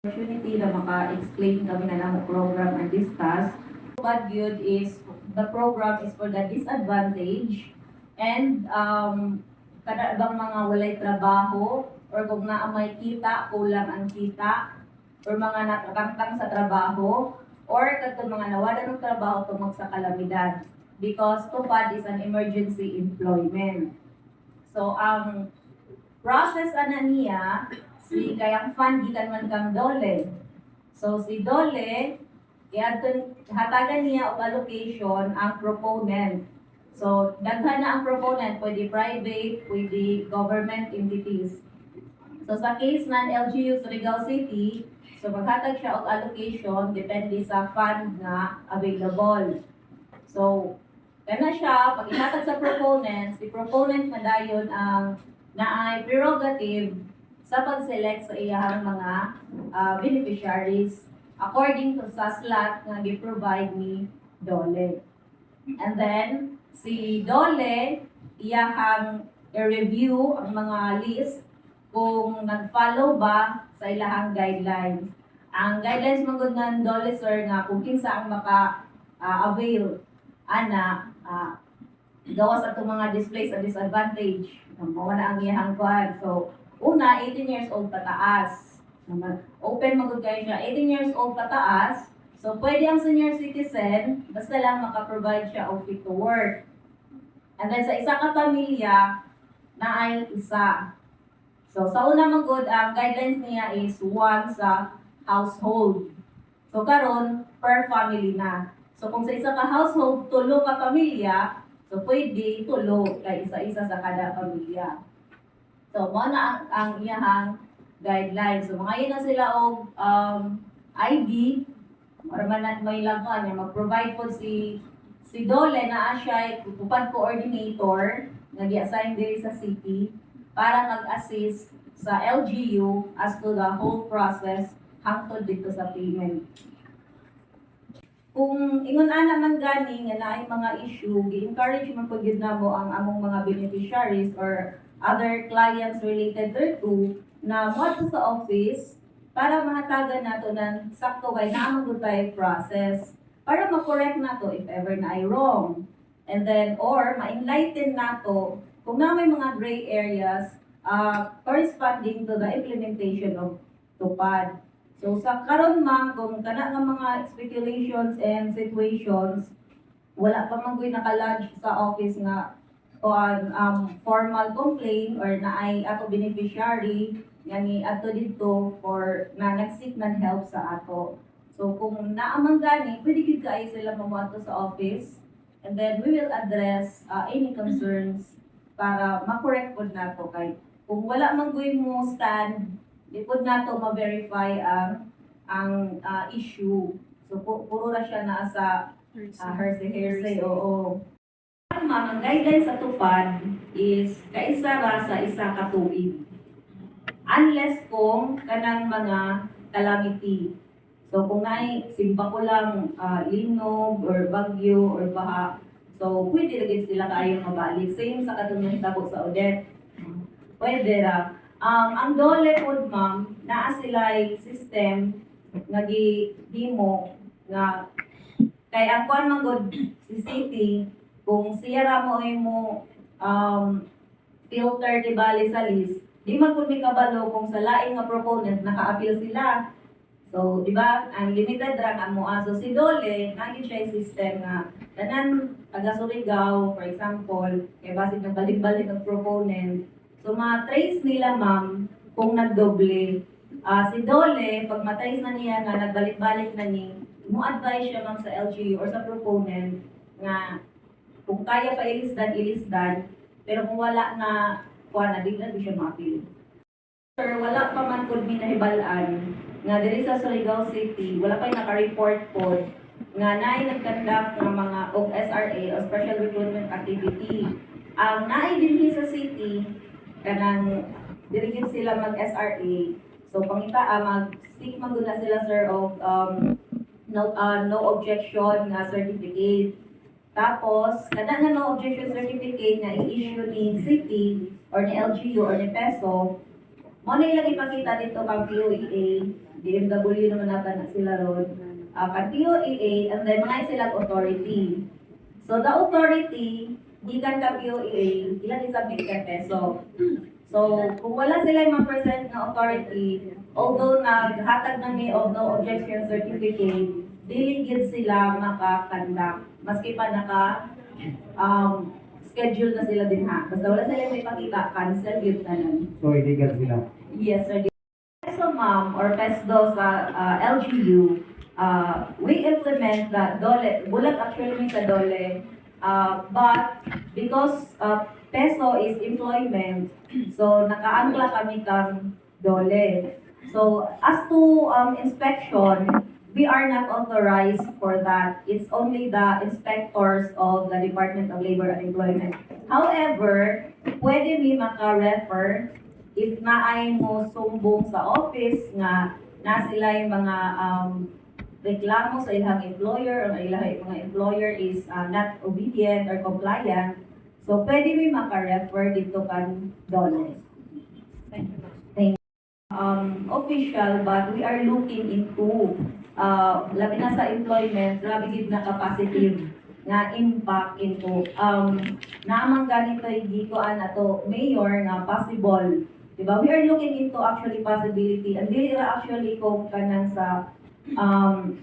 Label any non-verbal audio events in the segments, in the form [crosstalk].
opportunity na maka-explain kami na lang program and discuss. Bad good is the program is for the disadvantage and um, kada bang mga walay trabaho or kung naa may kita, kulang ang kita or mga natatangtang sa trabaho or kadto mga nawala ng trabaho tungod sa kalamidad because tupad is an emergency employment. So ang process ana niya si kayang fund gikan man kang dole. So si dole iadton hatagan niya og allocation ang proponent. So daghan na ang proponent pwede private, pwede government entities. So sa case ng LGU Surigao City, so maghatag siya og allocation depende sa fund nga available. So kana siya pag ihatag sa proponent, si proponent madayon ang naay prerogative sa pag-select sa iyang mga ah, beneficiaries according to sa slot nga gi-provide ni Dole. And then, si Dole, iyahang i-review ang mga list kung nag-follow ba sa ilahang guidelines. Ang guidelines magud ng Dole sir nga kung kinsa ang maka-avail ana ah, gawas ato mga displays and disadvantage. Mao na ang iyahang kuan. So, una 18 years old pataas. Open magud kayo siya 18 years old pataas. So, pwede ang senior citizen basta lang maka-provide siya of fit to work. And then sa isa ka pamilya na ay isa. So, sa una magud ang guidelines niya is one sa household. So, karon per family na. So, kung sa isa ka household, tulo ka pamilya, so pwede tulo kay isa-isa sa kada pamilya. So, mo na ang, ang iyahang guidelines. So, mga na sila og um, ID, or man may laban niya, mag-provide po si si Dole na siya kupad coordinator nga gi-assign diri sa city para mag-assist sa LGU as to the whole process hangtod dito sa payment. Kung ingon ana man gani nga naay mga issue, gi-encourage man pud gyud namo ang among mga beneficiaries or other clients related thereto na mo sa office para mahatagan nato ng sakto kay naamang tayo process para ma-correct nato if ever na ay wrong. And then, or ma-enlighten nato kung na may mga gray areas uh, corresponding to the implementation of tupad. So sa karon ma'am, kung kana nga mga speculations and situations, wala pa man ko'y nakalodge sa office nga on um, formal complaint or na ay ato beneficiary yani ato dito for na nag-seek ng help sa ato. So kung naamang gani, pwede gid kaayo sila mamuato sa office and then we will address uh, any concerns para ma-correct pod nato kay kung wala man mo stand, di pod nato ma-verify ang ang uh, issue. So pu- puro ra siya na sa uh, hearsay hearsay oo. Tama, ang guidelines sa tupad is kaisa ra sa isa ka tuig. Unless kung kanang mga calamity. So kung nay simpa ko lang ah, linog or bagyo or baha, so pwede gid sila kaayo mabalik. Same sa katong nahitabo sa Odette. Pwede ra. Um, ang dole pod ma'am, naa sila system nga gi demo nga kay ang kuan man gud si city kung siya ra mo ay mo um, filter di bali sa list, di man kun kabalo kung sa laing nga proponent naka-appeal sila. So, di ba, ang limited ra nga mo. So, si Dole, naging siya system nga tanan taga Surigao, for example, kay basig nagbalik-balik ng proponent. So, ma-trace nila, ma'am, kung nagdoble. Ah, si Dole, pag ma-trace na niya nga nagbalik-balik na ni, mo advise siya ma'am sa LGU or sa proponent nga kung kaya pa ilisdan, ilisdan. Pero kung wala na, kuha na, di na siya ma-appeal. Sir, wala pa man po minahibalaan nga diri sa Surigao City, wala pa yung naka-report po nga naay nagkandak ng mga og SRA o Special Recruitment Activity. Ang naay dinhi sa city, kanang dirigid sila mag-SRA. So pangita ah, mag-seek man gud na sila sir og um, no, ah, no objection nga certificate. Tapos, kada nga no objection certificate na i-issue ni city or ni LGU or ni PESO, mo na ilang ipakita dito kang POEA DMW naman nata na sila ron. Uh, kan POEA, and then mga sila authority. So the authority, gikan ka POEA, ilan isabit ka peso. So, kung wala sila yung percent na authority, although naghatag na of no objection certificate, dili gid sila makakandak. Maski pa naka um, schedule na sila din ha. Basta wala sila may pakita, cancel yun na nun. So, illegal sila. Yes, sir. Peso ma'am or PESDO sa uh, LGU, uh, we implement the DOLE, bulag actually may sa DOLE, uh, but because uh, peso is employment, [clears throat] so nakaangla kami kang DOLE. So as to um, inspection, we are not authorized for that. It's only the inspectors of the Department of Labor and Employment. However, pwede mi maka-refer if naay mo sumbong sa office nga na sila yung mga um, reklamo sa ilang employer o ilang mga employer is uh, not obedient or compliant, so pwede mi maka-refer dito kan dollars. Thank you. Um, official, but we are looking into uh, labi na sa employment, labi gid na ka-positive nga impact into um naamang ganito hindi ko ana to mayor nga possible Diba? We are looking into actually possibility. And dili ra actually kung kanang sa um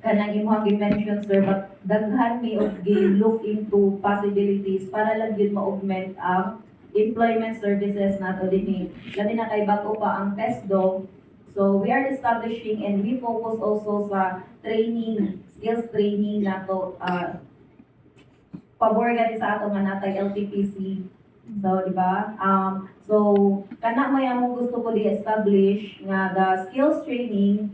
kanang imong gi-mention sir but daghan mi og gi-look into possibilities para lang yun ma-augment ang employment services nato dinhi. Labi na kay bago pa ang TESDO. So we are establishing and we focus also sa training, skills training nato uh, pabor gani sa ato nga natay LTPC So, di ba? Um, so, kana mo yung gusto ko di-establish nga the skills training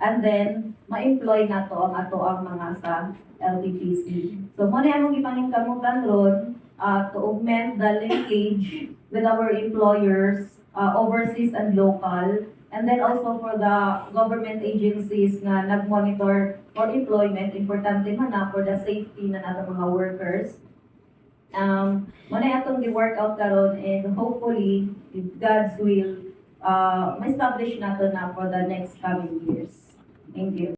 and then ma-employ na to ang ato ang mga sa LTPC. So, mo na yung ipaningkamutan ron uh, to augment the linkage with our employers, uh, overseas and local, and then also for the government agencies nga nag-monitor for employment, importante man na for the safety na nato mga workers um, muna atong gi-workout karon and hopefully, with God's will, uh, ma-establish nato na for the next coming years. Thank you.